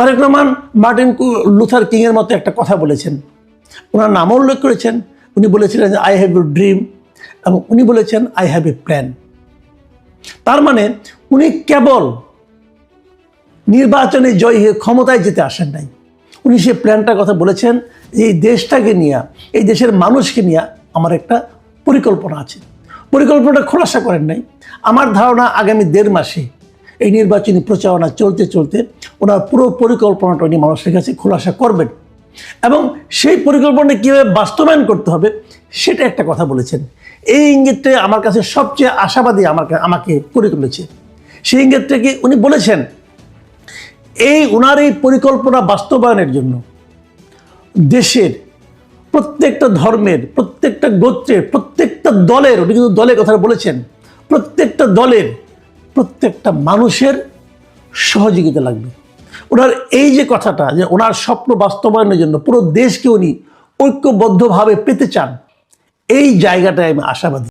Tarique Rahman Martin Luther কিংয়ের মতো একটা কথা বলেছেন। ওনার নামও উল্লেখ করেছেন। উনি বলেছিলেন আই হ্যাভ এ ড্রিম এবং উনি বলেছেন আই হ্যাভ এ প্ল্যান তার মানে উনি কেবল নির্বাচনে জয় হয়ে ক্ষমতায় যেতে আসেন নাই। উনি সে প্ল্যানটার কথা বলেছেন যে, এই দেশটাকে নিয়ে, এই দেশের মানুষকে নিয়ে আমার একটা পরিকল্পনা আছে। পরিকল্পনাটা খোলাসা করেন নাই। আমার ধারণা আগামী দেড় মাসে এই নির্বাচনী প্রচারণা চলতে চলতে ওনার পুরো পরিকল্পনাটা উনি মানুষের কাছে খোলাসা করবেন। এবং সেই পরিকল্পনাটা কীভাবে বাস্তবায়ন করতে হবে, সেটা একটা কথা বলেছেন। এই ইঙ্গিতটা আমার কাছে সবচেয়ে আশাবাদী আমার আমাকে করে তুলেছে। সেই ইঙ্গিতটাকে উনি বলেছেন? এই ওনার এই পরিকল্পনা বাস্তবায়নের জন্য দেশের প্রত্যেকটা ধর্মের, প্রত্যেকটা গোত্রের, প্রত্যেকটা দলের, উনি কিন্তু দলের কথা বলেছেন, প্রত্যেকটা দলের প্রত্যেকটা মানুষের সহযোগিতা লাগবে। ওনার এই যে কথাটা যে ওনার স্বপ্ন বাস্তবায়নের জন্য পুরো দেশকে উনি ঐক্যবদ্ধভাবে পেতে চান, এই জায়গাটায় আমি আশাবাদী।